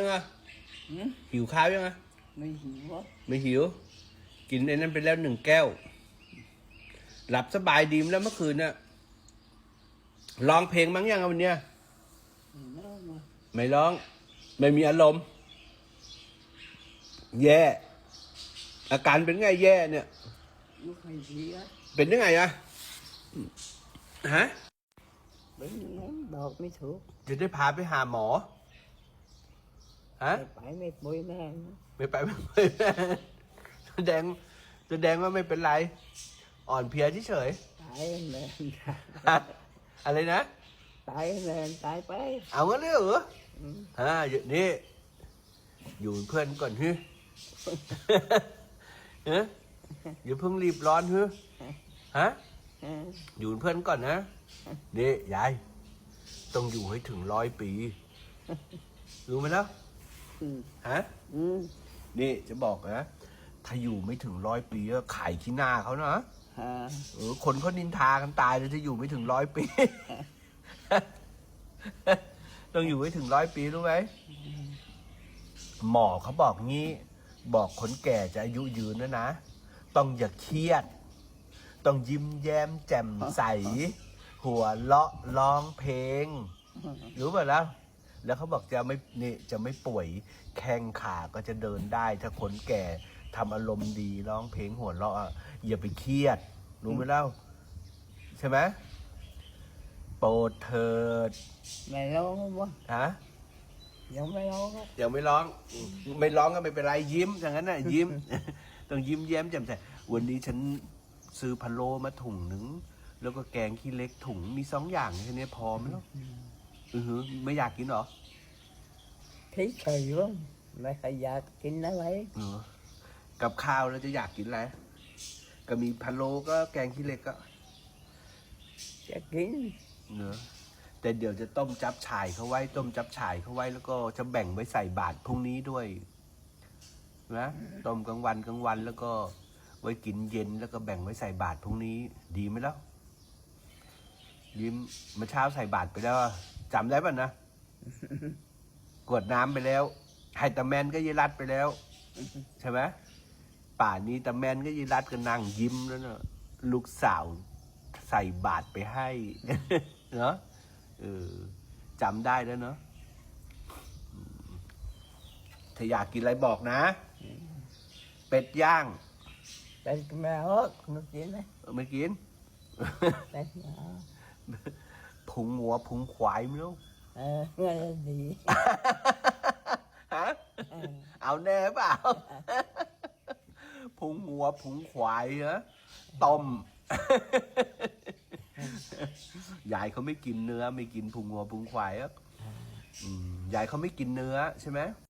ยังไงหืมหิวข้าวยังไงไม่หิววะไม่หิว กินไอ้นั้นไปแล้วหนึ่งแก้ว หลับสบายดีมแล้วเมื่อคืนน่ะร้องเพลงมั้งยังอะวันเนี้ยไม่เอามาไม่ร้อง ไม่มีอารมณ์ แย่ อาการเป็นไงแย่เนี่ย ลูกไม่ดีอะเป็นยังไงอะฮะ เป็นยังไงบอกไม่ถูก จะได้พาไปหาหมอ ฮะ ไม่ไปไม่ป่วยแม่นะไม่ไปไม่ไปแสดงแสดงว่าไม่เป็นไร อ่อนเพลียเฉยตายเลยๆฮะอะไรนะ ตายเลยตายไปเอางั้นเลยเหรออืมฮะอยู่นี่อยู่เป็นเพื่อนก่อนฮึฮะอย่าเพิ่งรีบร้อนฮึฮะ เอออยู่เป็นเพื่อนก่อนนะนี่ยาย ต้องอยู่ให้ถึงร้อยปี รู้ไหมแล้ว ฮะอืมนี่จะบอกนะ ถ้าอยู่ไม่ถึงร้อยปีก็ขายขี้หน้าเขานะฮะเออคนเขานินทากันตายเลยถ้าอยู่ไม่ถึงร้อยปี ต้องอยู่ให้ถึงร้อยปีรู้ไหมหมอเขาบอกงี้ บอกคนแก่จะอายุยืนนะนะ ต้องอย่าเครียด ต้องยิ้มแย้มแจ่มใส หัวเราะร้องเพลงรู้ป่ะแล้ว แล้วเขาบอกจะไม่นี่จะไม่ป่วยแข้งขาก็จะเดินได้ ถ้าคนแก่ทำอารมณ์ดีร้องเพลงหัวเราะอะอย่าไปเครียด รู้ไหมเล่า ใช่ไหมโปรดเถิดไม่ร้องวะฮะ ยังไม่ร้องอะยังไม่ร้องไม่ร้องก็ไม่เป็นไรยิ้มอย่างนั้นน่ะยิ้ม ต้องยิ้มแย้มแจ่มใสวันนี้ฉันซื้อพะโล้มาถุงหนึ่งแล้วก็แกงขี้เล็กถุงมีสองอย่างแค่นี้พอไหมล่ะ อือหือไม่อยากกินเหรอ thấy trời quá mày phải giặt kinh nó lấy เออกับข้าวแล้วจะอยากกินอะไร ก็มีพะโล้ก็แกงขี้เล็กก็ chắc kín เนอะแต่เดี๋ยวจะต้มจับฉ่ายเขาไว้ ต้มจับฉ่ายเขาไว้แล้วก็จะแบ่งไว้ใส่บาตรพรุ่งนี้ด้วยนะต้มกลางวันกลางวันแล้วก็ไว้กินเย็นแล้วก็แบ่งไว้ใส่บาตรพรุ่งนี้ ดีไหมล่ะยิ้มเมื่อเช้าใส่บาตรไปแล้วอะ จำได้ป่ะนะกรวดน้ำไปแล้วไฮตาแมนก็ยีรัดไปแล้ว ใช่ไหมป่านนี้ตาแมนก็ยีรัดก็นั่งยิ้มแล้วเนอะลูกสาวใส่บาตรไปให้ เนาะเออจำได้แล้วเนาะอืมถ้าอยากกินอะไรบอกนะ เป็ดย่าง đây mẹ ớt nó chỉ này เออไม่กิน đây nhỏ พุงหัวพุงควายไม่รู้ ờ nghe là gì ฮะ ờ เอาแน่เปล่า พุงหัวพุงควายเหรอต้ม ยายเขาไม่กินเนื้อ ไม่กินพุงหัวพุงควายอะอืมยายเขาไม่กินเนื้อใช่ไหม